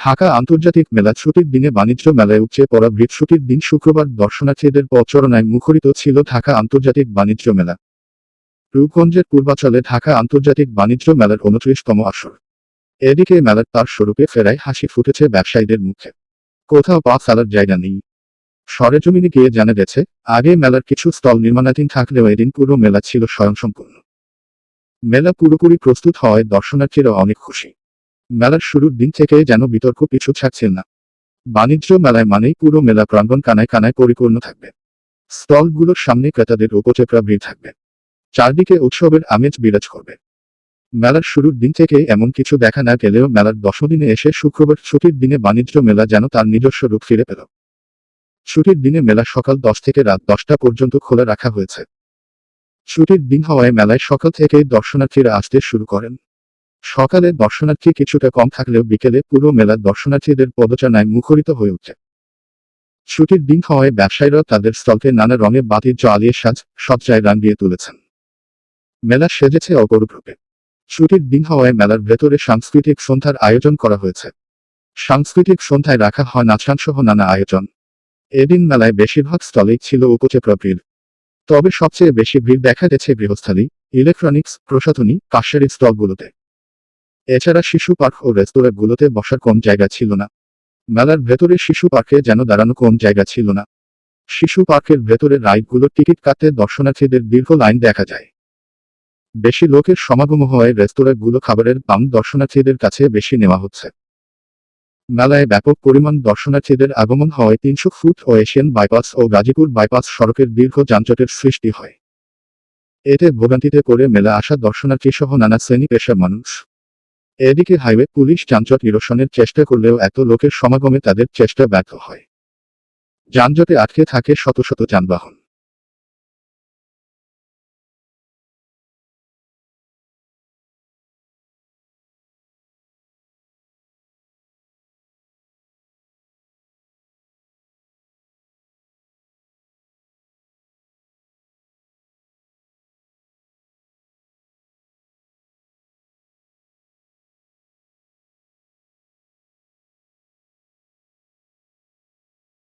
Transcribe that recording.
ঢাকা আন্তর্জাতিক মেলা ছুটির দিনে বাণিজ্য মেলায় উপচে পড়া ভিড় ছুটির দিন শুক্রবার দর্শনার্থীদের পথচরণায় মুখরিত ছিল ঢাকা আন্তর্জাতিক বাণিজ্য মেলা। রূপগঞ্জের পূর্বাচলে ঢাকা আন্তর্জাতিক বাণিজ্য মেলার উনত্রিশতম আসর। এদিকে মেলার তার স্বরূপে ফেরায় হাসি ফুটেছে ব্যবসায়ীদের মুখে। কোথাও পা ফেলার জায়গা নেই। সরেজমিনে গিয়ে জানা গেছে, আগে মেলার কিছু স্টল নির্মাণাধীন থাকলেও এদিন পুরো মেলা ছিল স্বয়ংসম্পূর্ণ। মেলা পুরোপুরি প্রস্তুত হওয়ায় দর্শনার্থীরা অনেক খুশি। মেলার শুরুর দিন থেকে যেন বিতর্ক পিছু ছাড়ছেন না। বাণিজ্য মেলায় মানেই পুরো মেলা প্রাঙ্গণ কানায় কানায় পরিপূর্ণ থাকবে। স্টলগুলোর সামনে ক্রেতাদের উপচেপড়া ভিড় থাকবে। চারদিকে উৎসবের আমেজ বিরাজ করবে। মেলার শুরুর দিন থেকে এমন কিছু দেখা না গেলেও মেলার দশম দিনে এসে শুক্রবার ছুটির দিনে বাণিজ্য মেলা যেন তার নিজস্ব রূপ ফিরে পেল। ছুটির দিনে মেলা সকাল দশ থেকে রাত দশটা পর্যন্ত খোলা রাখা হয়েছে। ছুটির দিন হওয়ায় মেলায় সকাল থেকেই দর্শনার্থীরা আসতে শুরু করেন। সকালে দর্শনার্থী কিছুটা কম থাকলেও বিকেলে পুরো মেলা দর্শনার্থীদের পদচারণায় মুখরিত হয়ে ওঠে। ছুটির দিন হওয়ায় ব্যবসায়ীরা তাদের স্টলকে নানা রঙে বাতির জ্বালিয়ে সাজ, সজ্জায় রাঙিয়ে তুলেছেন। মেলা সেজেছে অপরূপ রূপে। ছুটির দিন হওয়ায় মেলার ভেতরে সাংস্কৃতিক সন্ধ্যার আয়োজন করা হয়েছে। সাংস্কৃতিক সন্ধ্যায় রাখা হয় নাচান সহ নানা আয়োজন। এদিন মেলায় বেশিরভাগ স্টলেই ছিল উপচেপড়া ভিড়। তবে সবচেয়ে বেশি ভিড় দেখা গেছে গৃহস্থালী, ইলেকট্রনিক্স, প্রসাধনী, কাশের স্টলগুলোতে এছাড়া শিশু পার্ক ও রেস্তোরাঁগুলোতে বসার কম জায়গা ছিল না। মেলার ভেতরে শিশু পার্কে যেন দাঁড়ানো কম জায়গা ছিল না। শিশু পার্কের ভেতরে রাইডগুলোর টিকিট কাটতে দর্শনার্থীদের দীর্ঘ লাইন দেখা যায়। বেশি লোকের সমাগম হওয়ায় রেস্তোরাঁগুলো খাবারের দাম দর্শনার্থীদের কাছে বেশি নেওয়া হচ্ছে। মেলায় ব্যাপক পরিমাণ দর্শনার্থীদের আগমন হওয়ায় তিনশো ফুট ও এশিয়ান বাইপাস ও গাজীপুর বাইপাস সড়কের দীর্ঘ যানজটের সৃষ্টি হয়। এতে ভোগান্তিতে করে মেলা আসা দর্শনার্থী সহ নানা শ্রেণি পেশার মানুষ। এদিকে হাইওয়ে পুলিশ যানজট নিরসনের চেষ্টা করলেও এত লোকের সমাগমে তাদের চেষ্টা ব্যর্থ হয়। যানজটে আটকে থাকে শত শত যানবাহন।